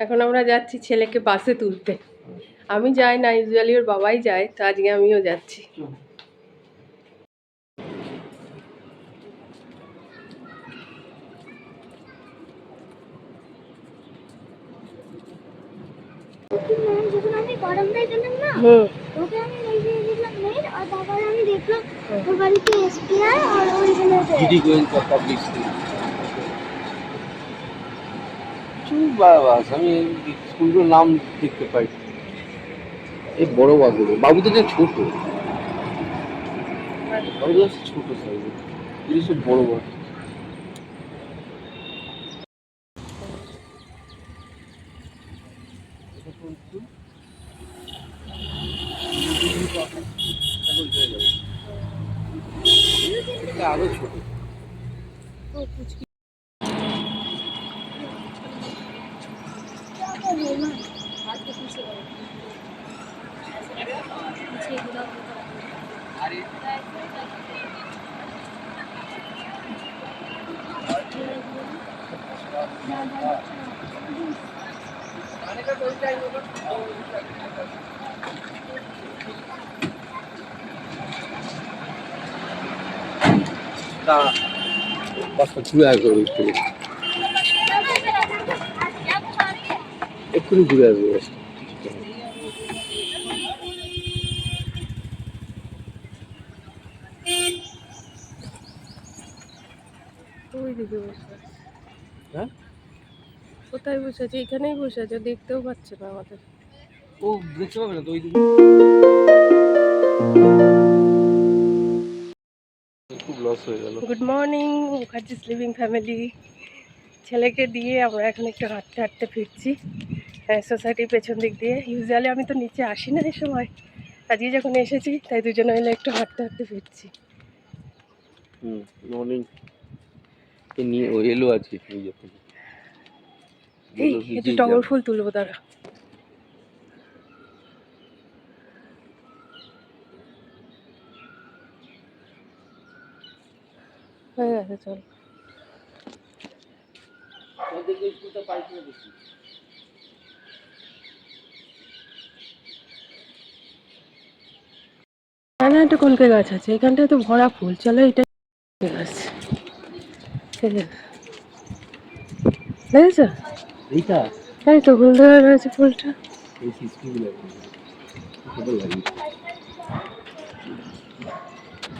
এখন আমরা যাচ্ছি ছেলেকে বাসে তুলতে। আমি যাই না ইউজুয়ালি ওর বাবাই যায় তো আজকে আমিও যাচ্ছি। আমি দেখলাম ওর বাড়িতে এসপিআই আর গোয়েঙ্কা পাবলিক স্কুল চুপ বাস আমি স্কুলগুলোর নাম দেখতে পাই। এই বড় বাবুগুলো। বাবু তো ছোট। বাবু ছোট সাইজের সব বড় বড় তা বাসটা ঘুরে আসবে একটু এক্ষুনি ঘুরে আসবে বাসটা ওই দিকে বসে আছে হ্যাঁ কোথায় বসে আছে এখানেই বসে আছে দেখতেও পাচ্ছে না আমাদের। ও দেখতে পাবে না তো ওই দিকে? খুব লস হয়ে গেল। Good morning Mukherjee living family ছেলেকে দিয়ে আমরা এখন একটু হাঁটতে হাঁটতে ফিরছি। সোসাইটির পেছন দিক দিয়ে। ইউজুয়ালি আমি তো নিচে আসি না এই সময়। আজকে যখন এসেছি তাই দুজনে মিলে একটু হাঁটতে হাঁটতে ফিরছি। হুম মর্নিং এ নিয়ে ও এলো থেকে এই একটু টগর ফুল তুলবো তারা হয়ে গেছে চল। ওদেরকে স্কুলটা পাইছে দেখি না একটা কলকে গাছ আছে এখানটায় তো ভরা ফুল চলো এটা গাছ। দেখেছ? এইটা? এই তো ফুল দেওয়া রয়েছে ফুলটা। এই লাগে।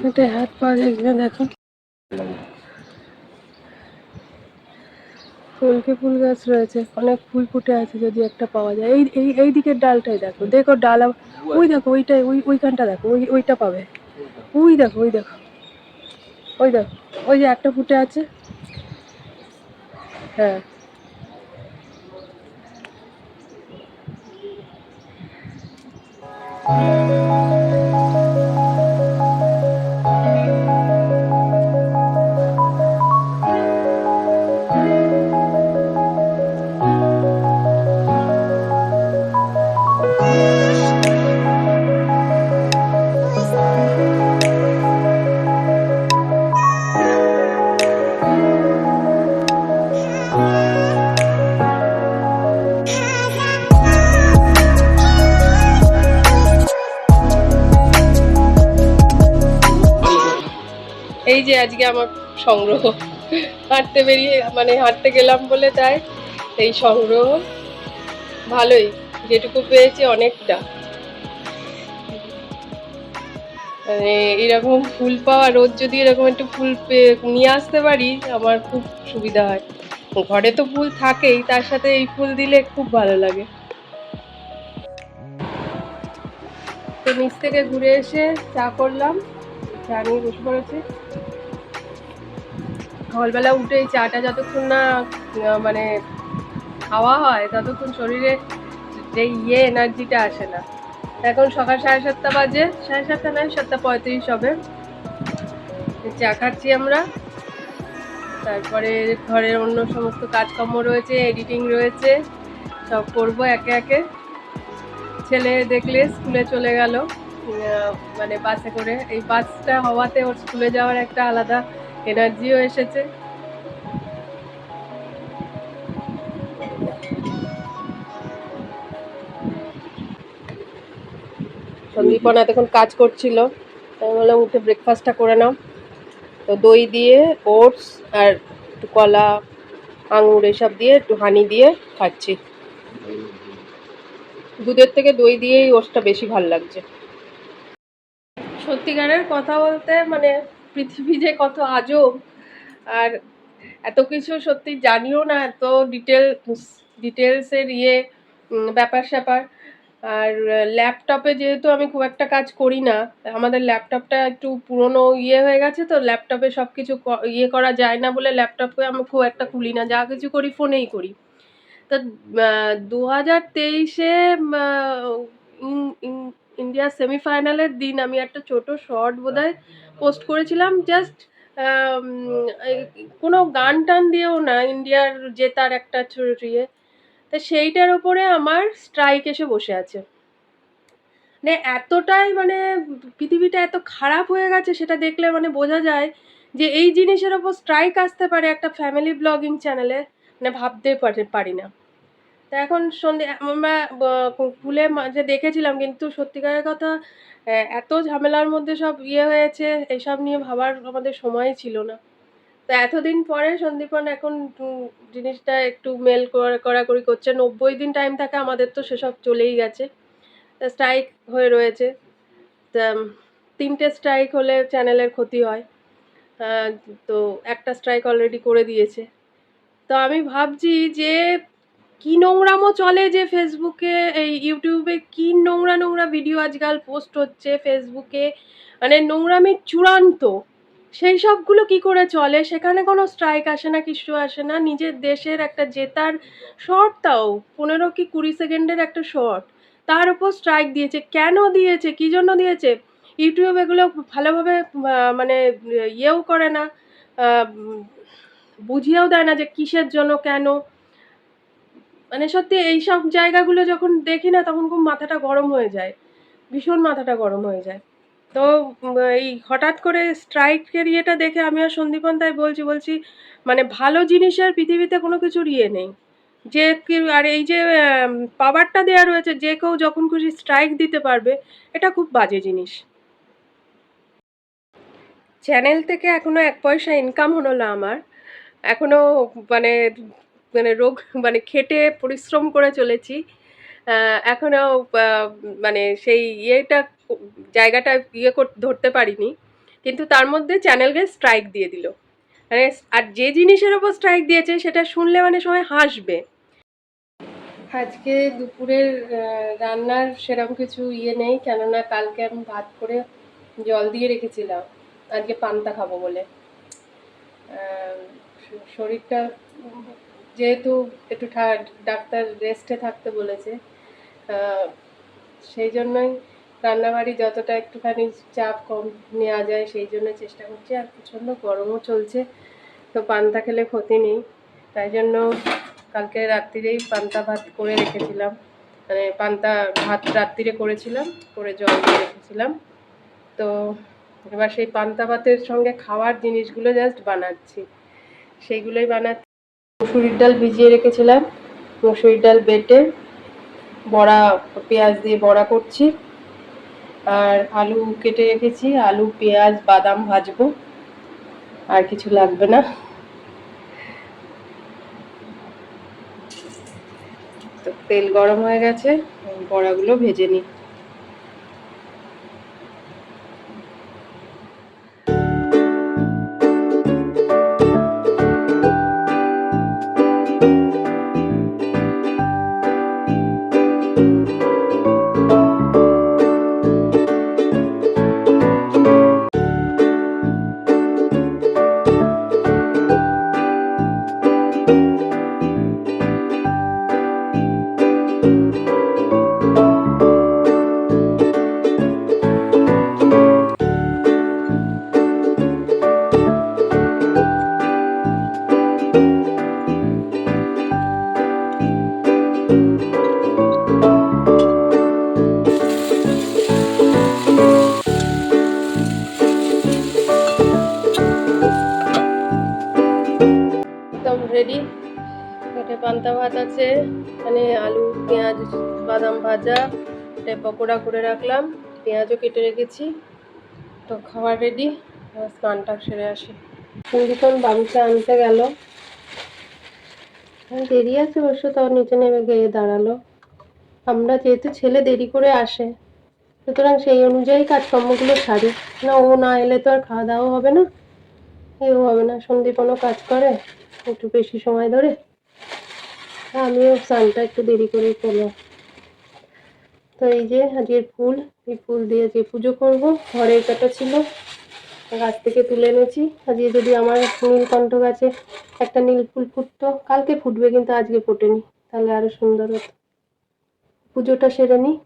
এটা হাত যায় কিনা দেখো ফুলকে ফুল গাছ রয়েছে। অনেক ফুল ফুটে আছে যদি একটা পাওয়া যায়। এই এই এই দিকের ডালটাই দেখো। দেখো ডাল আবার- ওই দেখো ওইটাই ওই ওইখানটা দেখো। ওই ওইটা পাবে। ওই দেখো ওই দেখো। ওই দেখো। ওই যে একটা ফুটে আছে। হ্যাঁ। うん。আমার সংগ্রহ। হাঁটতে বেরিয়ে মানে হাঁটতে গেলাম বলে তাই এই সংগ্রহ। ভালোই, যেটুকু পেয়েছি অনেকটা। মানে এরকম ফুল পাওয়া রোজ যদি এরকম একটু ফুল নিয়ে আসতে পারি, আমার খুব সুবিধা হয়। ঘরে তো ফুল থাকেই, তার সাথে এই ফুল দিলে খুব ভালো লাগে। তো নিচ থেকে ঘুরে এসে চা করলাম, চা নিয়ে বসে পড়েছি। সকালবেলা উঠে এই চাটা যতক্ষণ না মানে খাওয়া হয়, ততক্ষণ শরীরে যে ইয়ে এনার্জিটা আসে না। এখন সকাল সাড়ে সাতটা বাজে, সাড়ে সাতটা নয়, সাতটা পঁয়ত্রিশ হবে। চা খাচ্ছি আমরা। তারপরে ঘরের অন্য সমস্ত কাজকর্ম রয়েছে এডিটিং রয়েছে, সব করব একে একে। ছেলে দেখলে স্কুলে চলে গেল মানে বাসে করে। এই বাসটা হওয়াতে ওর স্কুলে যাওয়ার একটা আলাদা এনার্জিও এসেছে। সন্দীপনা এতক্ষণ কাজ করছিল। আমি বললাম, উঠে ব্রেকফাস্টটা করে নাও। তো দই দিয়ে, ওটস আর একটু কলা, আঙুর এসব দিয়ে, একটু হানি দিয়ে খাচ্ছি। দুধের থেকে দই দিয়েই ওটসটা বেশি ভালো লাগছে। সত্যিকারের কথা বলতে মানে পৃথিবী যে কত আজব, আর এত কিছু সত্যি জানিও না, এত ডিটেল ডিটেলসের ইয়ে ব্যাপার স্যাপার। আর ল্যাপটপে যেহেতু আমি খুব একটা কাজ করি না, আমাদের ল্যাপটপটা একটু পুরনো ইয়ে হয়ে গেছে তো ল্যাপটপে সব কিছু ইয়ে করা যায় না বলে ল্যাপটপে আমি খুব একটা খুলি না, যা কিছু করি ফোনেই করি। তো দু হাজার তেইশে ইন্ডিয়া সেমিফাইনালের দিন আমি একটা ছোট শর্ট বোধহয় পোস্ট করেছিলাম জাস্ট কোনো গান টান দিয়েও না, ইন্ডিয়ার জেতার একটা ইয়ে তা সেইটার ওপরে আমার স্ট্রাইক এসে বসে আছে। মানে এতটাই মানে পৃথিবীটা এত খারাপ হয়ে গেছে, সেটা দেখলে মানে বোঝা যায় যে এই জিনিসের ওপর স্ট্রাইক আসতে পারে একটা ফ্যামিলি ব্লগিং চ্যানেলে মানে ভাবতে পারি পারি না। তা এখন সন্ধে, আমরা খুলে মাঝে দেখেছিলাম, কিন্তু সত্যিকারের কথা এত ঝামেলার মধ্যে সব ইয়ে হয়েছে, এসব নিয়ে ভাবার আমাদের সময় ছিল না। তো এতদিন পরে সন্দীপন এখন জিনিসটা একটু মেল করাকরি করছে। নব্বই দিন টাইম থাকে, আমাদের তো সেসব চলেই গেছে। স্ট্রাইক হয়ে রয়েছে। তিনটে স্ট্রাইক হলে চ্যানেলের ক্ষতি হয়। তো একটা স্ট্রাইক অলরেডি করে দিয়েছে। তো আমি ভাবছি যে কি নোংরামো চলে যে ফেসবুকে এই ইউটিউবে কি নোংরা নোংরা ভিডিও আজকাল পোস্ট হচ্ছে ফেসবুকে মানে নোংরামির চূড়ান্ত। সেই সবগুলো কি করে চলে? সেখানে কোনো স্ট্রাইক আসে না, কিছু আসে না। নিজের দেশের একটা জেতার শর্ট তাও, পনেরো কি কুড়ি সেকেন্ডের একটা শর্ট তার উপর স্ট্রাইক দিয়েছে। কেন দিয়েছে? কী জন্য দিয়েছে? ইউটিউব এগুলো ভালোভাবে মানে ইয়েও করে না। বুঝিয়েও দেয় না যে কিসের জন্য, কেন? মানে সত্যি এই সব জায়গাগুলো যখন দেখি না, তখন খুব মাথাটা গরম হয়ে যায়। ভীষণ মাথাটা গরম হয়ে যায়। তো এই হঠাৎ করে স্ট্রাইকের ইয়েটা দেখে আমি আর সন্দীপন তাই বলছি বলছি মানে ভালো জিনিসের পৃথিবীতে কোনো কিছুর ইয়ে নেই। যে আর এই যে পাওয়ারটা দেওয়া রয়েছে, যে কেউ যখন খুশি স্ট্রাইক দিতে পারবে, এটা খুব বাজে জিনিস। চ্যানেল থেকে এখনও এক পয়সা ইনকাম হলো না আমার। এখনও মানে মানে রোগ মানে খেটে পরিশ্রম করে চলেছি। আহ, এখনও মানে সেই ইয়েটা জায়গাটা ইয়ে ধরতে পারিনি। কিন্তু তার মধ্যে চ্যানেলকে স্ট্রাইক দিয়ে দিল। মানে আর যে জিনিসের ওপর স্ট্রাইক দিয়েছে সেটা শুনলে মানে সবাই হাসবে। আজকে দুপুরের রান্নার সেরকম কিছু ইয়ে নেই কেননা কালকে আমি ভাত করে জল দিয়ে রেখেছিলাম। আজকে পান্তা খাব বলে। শরীরটা যেহেতু একটু ডাক্তার রেস্টে থাকতে বলেছে সেই জন্যই রান্নাবাড়ি যতটা একটুখানি চাপ কম নেওয়া যায় সেই জন্য চেষ্টা করছি, আর প্রচণ্ড গরমও চলছে, তো পান্তা খেলে ক্ষতি নেই, তাই জন্য কালকে রাত্রিরেই পান্তা ভাত করে রেখেছিলাম মানে পান্তা ভাত রাত্রিরে করেছিলাম, করে জল দিয়ে রেখেছিলাম, তো এবার সেই পান্তা ভাতের সঙ্গে খাওয়ার জিনিসগুলো জাস্ট বানাচ্ছি, সেইগুলোই বানাচ্ছি। মুসুরির ডাল ভিজিয়ে রেখেছিলাম। মুসুরির ডাল বেটে বড়া, পেঁয়াজ দিয়ে বড়া করছি। আর আলু কেটে রেখেছি। আলু, পেঁয়াজ, বাদাম ভাজবো। আর কিছু লাগবে না। তো তেল গরম হয়ে গেছে। বড়াগুলো ভেজে নিই। আছে এখানে আলু, পেঁয়াজ, বাদাম ভাজা এটা পকোড়া করে রাখলাম। পেঁয়াজও কেটে রেখেছি। তো খাবার রেডি স্নানটা সেরে আসি। সঙ্গীতন বাবুকে আনতে গেল। দেরি আছে অবশ্য তাও নিচে নেমে গিয়ে দাঁড়াল। আমরা যেহেতু ছেলে, দেরি করে আসে। সুতরাং সেই অনুযায়ী কাজকর্মগুলো সারি। না, ও না এলে তো আর খাওয়া দাওয়া হবে না। এও হবে না। সন্দীপনও কাজ করে, একটু বেশি সময় ধরে। আমিও স্নানটা একটু দেরি করেই করলাম। তো এই যে আজকের ফুল, এই ফুল দিয়ে আজকে পুজো করব। ঘরের কাটা ছিল গাছ থেকে তুলে এনেছি। আজকে যদি আমার নীলকণ্ঠ গাছে একটা নীল ফুল ফুটতো, কালকে ফুটবে কিন্তু আজকে ফোটেনি, তাহলে আরও সুন্দর হতো। পুজোটা সেরে নিই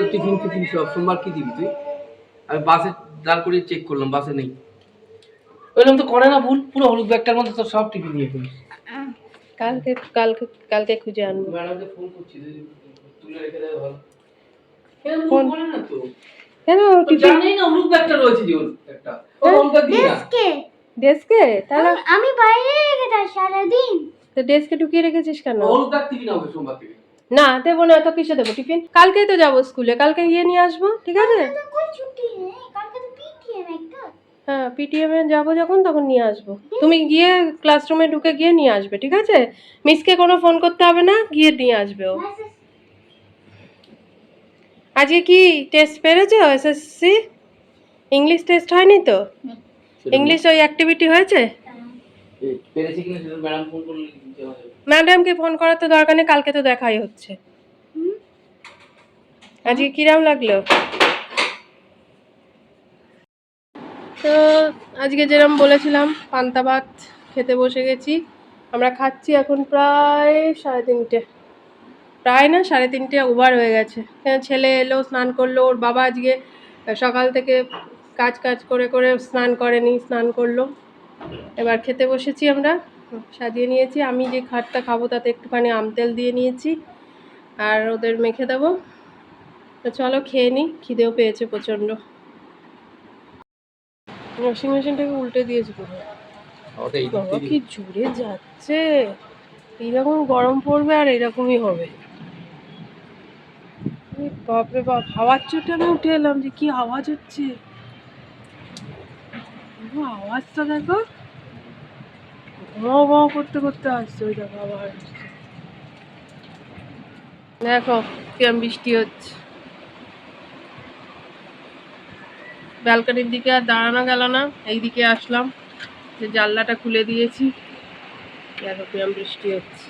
টিফিন টিফিন সব সোমবার কি দিবি তুই? আমি বাসে দাঁড় করিয়ে চেক করলাম বাসে নেই। ওইরকম তো করে না ভুল পুরো হলুদ ব্যাগটার মধ্যে তো সব টিফিন নিয়ে ফেলিস। কালকে কালকে কালকে খুঁজে আনব। ম্যাডামকে ফোন করছি যদি তুলে রেখে দেবে ভালো। কেন ফোন- করে না তো? কেন ও না হলুদ ব্যাগটা রয়েছে যে একটা। ও হলুদ ব্যাগ দিয়ে না। ডেস্কে। তাহলে আমি- বাইরে রেখে সারাদিন। তো ডেস্কে ঢুকিয়ে রেখেছিস কেন? হলুদ ব্যাগ টিফিন হবে সোমবার থেকে। না দেবো না তো কিসে দেবো? টিফিন? কালকেই তো যাব স্কুলে। কালকে গিয়ে নিয়ে আসব ঠিক আছে? তো কই ছুটি নেই কালকে তো পিটিএম একটা। হ্যাঁ পিটিএম এ যাব যখন তখন নিয়ে আসব। তুমি গিয়ে ক্লাসরুমে ঢুকে গিয়ে নিয়ে আসবে ঠিক আছে? মিসকে কোনো ফোন করতে হবে না গিয়ে নিয়ে আসবে ও। আজকে কি টেস্ট পেরেছ এসএসসি ইংলিশ টেস্ট হয়নি তো? ইংলিশ ওই অ্যাক্টিভিটি হয়েছে? এ, পেরেছে কিনা সেটা ম্যাডাম ফোন করলে। ম্যাডামকে ফোন করার তো দরকার নেই কালকে তো দেখাই হচ্ছে। আজকে কিরাম লাগল? তো আজকে যেরকম বলেছিলাম পান্তা ভাত খেতে বসে গেছি। আমরা খাচ্ছি এখন প্রায় সাড়ে তিনটে। প্রায় না সাড়ে তিনটে ওভার হয়ে গেছে। ছেলে এলো স্নান করল ওর বাবা আজকে সকাল থেকে কাজ কাজ করে করে স্নান করেনি স্নান করল। এবার খেতে বসেছি আমরা। সাজিয়ে নিয়েছি। আমি যে খাটটা খাব তাতে একটুখানি আম তেল দিয়ে নিয়েছি আর ওদের মেখে দেবো। তো চলো খেয়ে নিই খিদেও পেয়েছে প্রচণ্ড। ওয়াশিং মেশিনটাকে উল্টে দিয়েছি বাবা কি জোরে যাচ্ছে। এইরকম গরম পড়বে আর এরকমই হবে। বাপরে বাপ হাওয়ার চোটে আমি উঠে এলাম যে কি আওয়াজ হচ্ছে। আওয়াজটা দেখো। ঘুমাও ঘুমাও করতে করতে আসছে ওই দেখো আবার। দেখো কিরম বৃষ্টি হচ্ছে। ব্যালকানির দিকে আর দাঁড়ানো গেল না, এইদিকে আসলাম, যে জানলাটা খুলে দিয়েছি। দেখো কেমন বৃষ্টি হচ্ছে।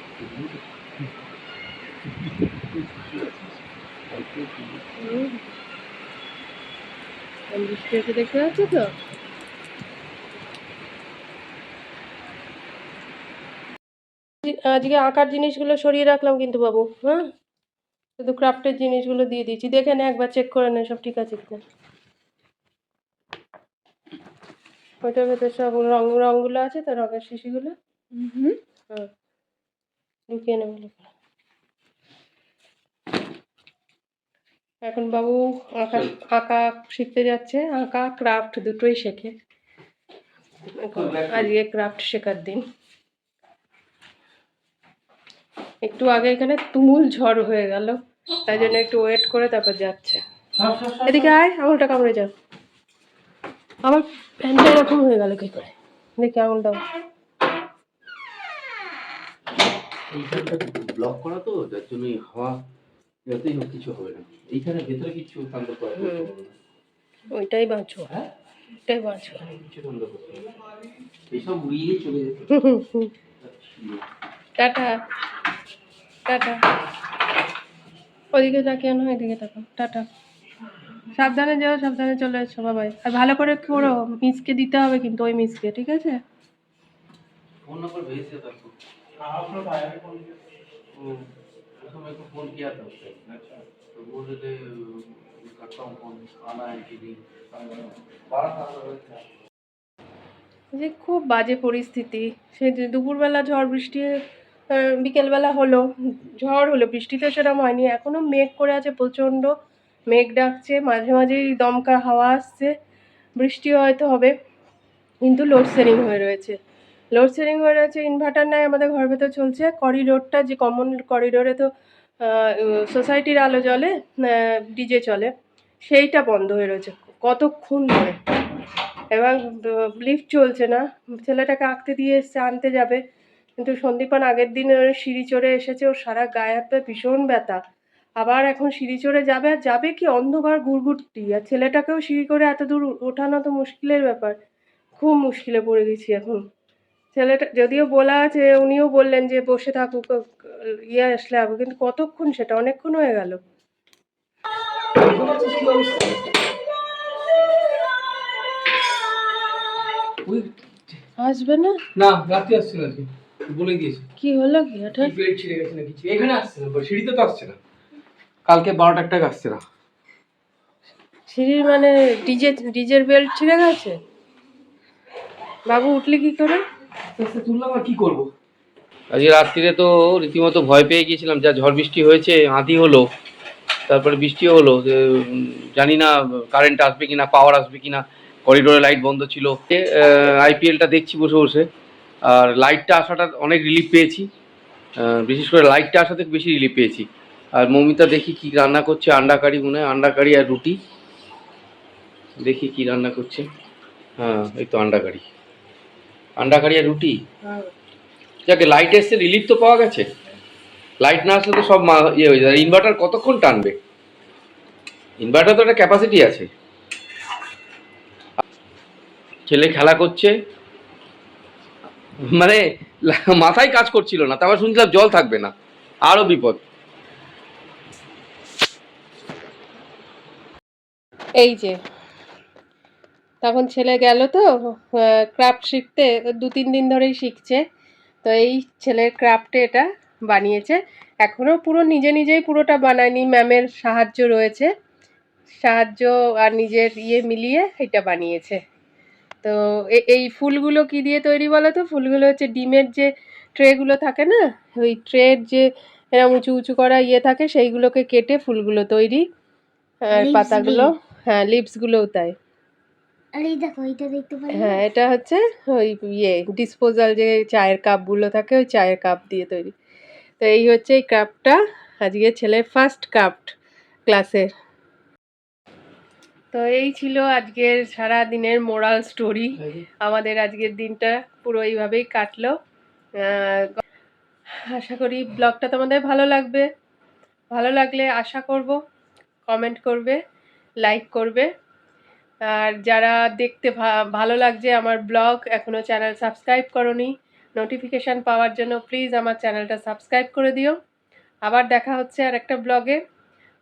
বৃষ্টি হচ্ছে, দেখতে পাচ্ছ তো? আজকে আঁকার জিনিসগুলো সরিয়ে রাখলাম কিন্তু বাবু হ্যাঁ? শুধু ক্রাফটের জিনিসগুলো দিয়ে দিয়েছি দেখে নে একবার চেক করে নে সব ঠিক আছে কিনা? ওইটার ভেতর সব রং রঙগুলো আছে তো রঙের শিশিগুলো? হ্যাঁ। ঢুকিয়ে নেব। এখন বাবু আঁকা আঁকা শিখতে যাচ্ছে। আঁকা ক্রাফট দুটোই শেখে। আজকে ক্রাফট শেখার দিন। একটু আগে এখানে তুমুল ঝড় হয়ে গেল। তাই জন্য একটু ওয়েট করে তারপর যাচ্ছে। এদিকে আয় আঙুলটা কামড়ে যাও। আমার প্যান্টটা এরকম হয়ে গেল কি করে? দেখি এইখানটা ব্লক করা তো? যার জন্য হাওয়া যতই হোক কিছু হবে না। এইখানে ভেতরে কিছু করা ওইটাই বাঁচো। হ্যাঁ? ওইটাই বাঁচো। কিছু করতে এইসব উড়িয়ে চলে যেত। টাটা। টাটা ওদিকে তাকিয়ে না এদিকে তাকাও টাটা সাবধানে যাও সাবধানে চলে এসো বাবাই আর ভালো করে করো মিসকে দিতে হবে কিন্তু ওই মিসকে ঠিক আছে फोन नंबर भेज देता आपको वो उसको मेरे को फोन किया था उसने अच्छा तो बोल रहे थे करता हूँ फोन आना है कि नहीं बारह साल हो गए थे যে খুব বাজে পরিস্থিতি সে যে দুপুরবেলা ঝড় বৃষ্টি আহ, বিকেলবেলা হলো, ঝড় হলো, বৃষ্টি তো সেরকম হয়নি এখনও মেঘ করে আছে প্রচণ্ড, মেঘ ডাকছে, মাঝে মাঝেই দমকা হাওয়া আসছে, বৃষ্টি হয়তো হবে, কিন্তু লোডশেডিং হয়ে রয়েছে। লোডশেডিং হয়ে রয়েছে ইনভার্টার নাই, আমাদের ঘর ভেতর চলছে করিডোরটা যে কমন করিডোরে তো সোসাইটির আলো জ্বলে ডিজে চলে, সেইটা বন্ধ হয়ে রয়েছে, কতক্ষণ ধরে। এবার লিফট চলছে না, ছেলেটাকে আঁকতে দিয়ে এসছে, আনতে যাবে কিন্তু সন্দীপান আগের দিন সিঁড়ি চড়ে এসেছে ওর সারা গায়ে হাত ভীষণ ব্যথা। আবার এখন সিঁড়ি চড়ে যাবে আর যাবে কি অন্ধকার ঘুরঘুরটি? আর ছেলেটাকেও সিঁড়ি করে এত দূর ওঠানো তো মুশকিলের ব্যাপার। খুব মুশকিলে পড়ে গেছি এখন। ছেলেটা যদিও বলা আছে উনিও বললেন যে বসে থাকুক ইয়ে আসলে হবে কিন্তু কতক্ষণ সেটা? অনেকক্ষণ হয়ে গেল। ওই আসবে না? না রাতে আসছে না আজকে বলে দিয়েছে কি হলো কি হঠাৎ? কি প্লেট ছিঁড়ে গেছে না কিছু এখানে আসছে না সিঁড়িতে তো আসছে না। কালকে বারোটা একটা আসছে না সিঁড়ির মানে ডিজে ডিজের বেল্ট ছিঁড়ে গেছে? বাবু উঠলি কি করে? তুললাম আর কি করব? আজকে রাত্রিরে তো রীতিমতো ভয় পেয়ে গিয়েছিলাম যা ঝড় বৃষ্টি হয়েছে আঁধি হলো তারপরে বৃষ্টিও হলো জানি না কারেন্ট আসবে কিনা পাওয়ার আসবে কিনা করিডোরে লাইট বন্ধ ছিল। আইপিএলটা দেখছি বসে বসে। আর লাইটটা আসাটা অনেক রিলিফ পেয়েছি। বিশেষ করে লাইটটা আসাতে বেশি রিলিফ পেয়েছি। আর মমিতা দেখি কি রান্না করছে, আন্ডা কারি মনে হয়, আন্ডা কারি আর রুটি। দেখি কি রান্না করছে। হ্যাঁ এই তো আন্ডা কারি। আন্ডা কারি আর রুটি? যাকে লাইট এসছে রিলিফ তো পাওয়া গেছে। লাইট না আসলে তো সব ইয়ে হয়ে যায়। ইনভার্টার কতক্ষণ টানবে? ইনভার্টার তো একটা ক্যাপাসিটি আছে। ছেলে খেলা করছে। মানে মাথায় কাজ করছিল না, তারপর শুনছিলাম জল থাকবে না। আরও বিপদ। এই যে, তখন ছেলে গেল তো ক্রাফট শিখতে, দু তিন দিন ধরেই শিখছে। তো এই ছেলের ক্রাফটে এটা বানিয়েছে। এখনও পুরো নিজে নিজেই পুরোটা বানায়নি ম্যামের সাহায্য রয়েছে। সাহায্য আর নিজের ইয়ে মিলিয়ে এটা বানিয়েছে। তো এই ফুলগুলো কি দিয়ে তৈরি বলো তো ফুলগুলো হচ্ছে ডিমের যে ট্রেগুলো থাকে না? ওই ট্রের যে এরকম উঁচু উঁচু করা ইয়ে থাকে সেইগুলোকে কেটে ফুলগুলো তৈরি। আর পাতাগুলো হ্যাঁ লিপসগুলোও তাই। হ্যাঁ এটা হচ্ছে ওই ইয়ে ডিসপোজাল যে চায়ের কাপগুলো থাকে ওই চায়ের কাপ দিয়ে তৈরি। তো এই হচ্ছে এই কাপটা আজকে ছেলের ফার্স্ট কাপ ক্লাসের তো এই ছিল আজকের সারা দিনের মোরাল স্টোরি আমাদের আজকের দিনটা পুরো এইভাবেই কাটলো। আশা করি ব্লগটা তোমাদের ভালো লাগবে। ভালো লাগলে আশা করব কমেন্ট করবে লাইক করবে। আর যারা দেখতে ভালো লাগছে আমার ব্লগ এখনও চ্যানেল সাবস্ক্রাইব করনি নোটিফিকেশান পাওয়ার জন্য প্লিজ আমার চ্যানেলটা সাবস্ক্রাইব করে দিও। আবার দেখা হচ্ছে আর একটা ব্লগে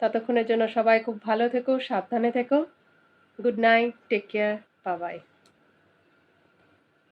ততক্ষণের জন্য সবাই খুব ভালো থেকো, সাবধানে থেকো। গুড নাইট টেক কেয়ার বাবাই